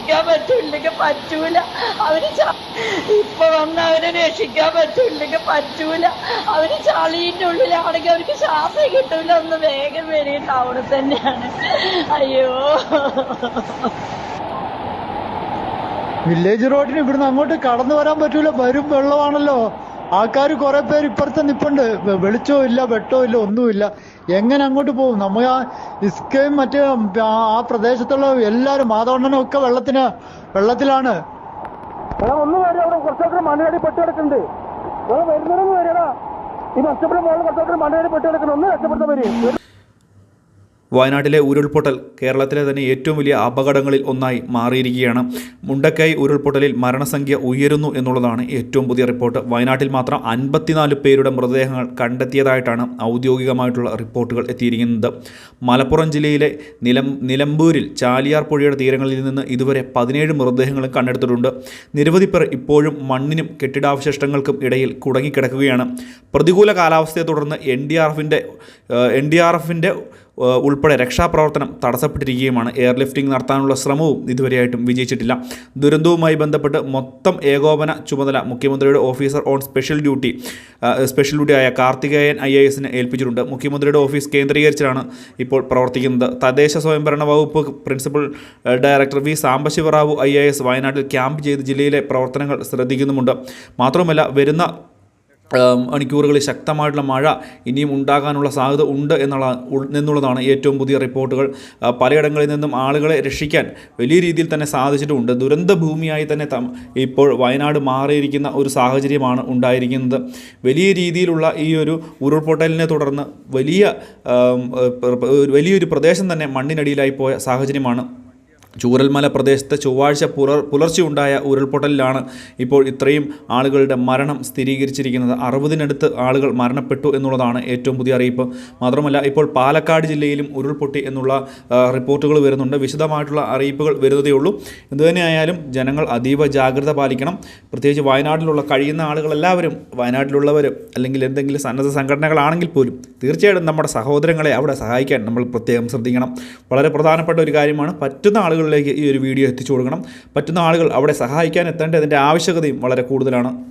രക്ഷിക്കാൻ പറ്റൂല്ലെങ്കിൽ പറ്റൂല. അവർ ഇപ്പൊ വന്ന് അവരെ രക്ഷിക്കാൻ പറ്റൂല്ലെങ്കിൽ പറ്റൂല. അവർ ചളീന്റെ ഉള്ളിലാണെങ്കിൽ അവർക്ക് ശ്വാസം കിട്ടൂല. ഒന്ന് വേഗം വരിക ടൗണിൽ തന്നെയാണ്. അയ്യോ. വില്ലേജ് റോഡിന് ഇവിടുന്ന് അങ്ങോട്ട് കടന്നു വരാൻ പറ്റൂല. വരും വെള്ളമാണല്ലോ. ആൾക്കാർ കുറെ പേര് ഇപ്പുറത്ത് നിപ്പുണ്ട്. വെളിച്ചോ വെളിച്ചവും ഇല്ല വെട്ടവും ഇല്ല ഒന്നുമില്ല. എങ്ങനെ അങ്ങോട്ട് പോകും? നമ്മ ഇസ്കയും മറ്റ് ആ പ്രദേശത്തുള്ള എല്ലാവരും മാതോണ്ണനും ഒക്കെ വെള്ളത്തിന് വെള്ളത്തിലാണ്. ഒന്ന് വരെ അവിടെ പെട്ട് വരികടാ ഈ നഷ്ടപ്പെട്ട മോളിൽ കുറച്ചൊക്കെ മണ്ണിനടി പെട്ട് കിടക്കുന്നു ഒന്ന് രക്ഷപ്പെടുത്താൻ വയനാട്ടിലെ ഉരുൾപൊട്ടൽ കേരളത്തിലെ തന്നെ ഏറ്റവും വലിയ അപകടങ്ങളിൽ ഒന്നായി മാറിയിരിക്കുകയാണ്. മുണ്ടക്കൈ ഉരുൾപൊട്ടലിൽ മരണസംഖ്യ ഉയരുന്നു എന്നുള്ളതാണ് ഏറ്റവും പുതിയ റിപ്പോർട്ട്. വയനാട്ടിൽ മാത്രം അൻപത്തിനാല് പേരുടെ മൃതദേഹങ്ങൾ കണ്ടെത്തിയതായിട്ടാണ് ഔദ്യോഗികമായിട്ടുള്ള റിപ്പോർട്ടുകൾ എത്തിയിരിക്കുന്നത്. മലപ്പുറം ജില്ലയിലെ നിലം നിലമ്പൂരിൽ ചാലിയാർ പുഴയുടെ തീരങ്ങളിൽ നിന്ന് ഇതുവരെ പതിനേഴ് മൃതദേഹങ്ങളും കണ്ടെടുത്തിട്ടുണ്ട്. നിരവധി പേർ ഇപ്പോഴും മണ്ണിനും കെട്ടിടാവശിഷ്ടങ്ങൾക്കും ഇടയിൽ കുടങ്ങിക്കിടക്കുകയാണ്. പ്രതികൂല കാലാവസ്ഥയെ തുടർന്ന് എൻ ഡി ആർ എഫിന്റെ എൻ ഡി ആർ എഫിന്റെ ഉൾപ്പെടെ രക്ഷാപ്രവർത്തനം തടസ്സപ്പെട്ടിരിക്കുകയുമാണ്. എയർലിഫ്റ്റിംഗ് നടത്താനുള്ള ശ്രമവും ഇതുവരെയായിട്ടും വിജയിച്ചിട്ടില്ല. ദുരന്തവുമായി ബന്ധപ്പെട്ട് മൊത്തം ഏകോപന ചുമതല മുഖ്യമന്ത്രിയുടെ officer on special duty special duty ആയ കാർത്തികേയൻ ഐ എ എസിനെ ഏൽപ്പിച്ചിട്ടുണ്ട്. മുഖ്യമന്ത്രിയുടെ ഓഫീസ് കേന്ദ്രീകരിച്ചാണ് ഇപ്പോൾ പ്രവർത്തിക്കുന്നത്. തദ്ദേശ സ്വയംഭരണ വകുപ്പ് principal director V Sambasivarao I A S വയനാട്ടിൽ ക്യാമ്പ് ചെയ്ത് ജില്ലയിലെ പ്രവർത്തനങ്ങൾ ശ്രദ്ധിക്കുന്നുമുണ്ട്. മാത്രമല്ല വരുന്ന ഏം, മണിക്കൂറുകളിൽ ശക്തമായിട്ടുള്ള മഴ ഇനിയും ഉണ്ടാകാനുള്ള സാധ്യത ഉണ്ട് എന്നുള്ള എന്നുള്ളതാണ് ഏറ്റവും പുതിയ റിപ്പോർട്ടുകൾ. പലയിടങ്ങളിൽ നിന്നും ആളുകളെ രക്ഷിക്കാൻ വലിയ രീതിയിൽ തന്നെ സാധിച്ചിട്ടുമുണ്ട് ദുരന്ത ഭൂമിയായി തന്നെ ഇപ്പോൾ വയനാട് മാറിയിരിക്കുന്ന ഒരു സാഹചര്യമാണ് ഉണ്ടായിരിക്കുന്നത്. വലിയ രീതിയിലുള്ള ഈ ഒരു ഉരുൾപൊട്ടലിനെ തുടർന്ന് വലിയ വലിയൊരു പ്രദേശം തന്നെ മണ്ണിനടിയിലായി പോയ സാഹചര്യമാണ് ചൂരൽമല പ്രദേശത്ത് ചൊവ്വാഴ്ച പുലർ പുലർച്ചെയുണ്ടായ ഉരുൾപൊട്ടലിലാണ് ഇപ്പോൾ ഇത്രയും ആളുകളുടെ മരണം സ്ഥിരീകരിച്ചിരിക്കുന്നത്. അറുപതിനടുത്ത് ആളുകൾ മരണപ്പെട്ടു എന്നുള്ളതാണ് ഏറ്റവും പുതിയ അറിയിപ്പ്. മാത്രമല്ല ഇപ്പോൾ പാലക്കാട് ജില്ലയിലും ഉരുൾപൊട്ടി എന്നുള്ള റിപ്പോർട്ടുകൾ വരുന്നുണ്ട്. വിശദമായിട്ടുള്ള അറിയിപ്പുകൾ വരുന്നതേ ഉള്ളൂ. എന്തുതന്നെയായാലും ജനങ്ങൾ അതീവ ജാഗ്രത പാലിക്കണം. പ്രത്യേകിച്ച് വയനാട്ടിലുള്ള കഴിയുന്ന ആളുകളെല്ലാവരും വയനാട്ടിലുള്ളവർ അല്ലെങ്കിൽ എന്തെങ്കിലും സന്നദ്ധ സംഘടനകളാണെങ്കിൽ പോലും തീർച്ചയായിട്ടും നമ്മുടെ സഹോദരങ്ങളെ അവിടെ സഹായിക്കാൻ നമ്മൾ പ്രത്യേകം ശ്രദ്ധിക്കണം. വളരെ പ്രധാനപ്പെട്ട ഒരു കാര്യമാണ് പറ്റുന്ന ആളുകളിലേക്ക് ഈ ഒരു വീഡിയോ എത്തിച്ചു കൊടുക്കണം. പറ്റുന്ന ആളുകൾ അവിടെ സഹായിക്കാൻ എത്തേണ്ടതിന്റെ ആവശ്യകതയും വളരെ കൂടുതലാണ്.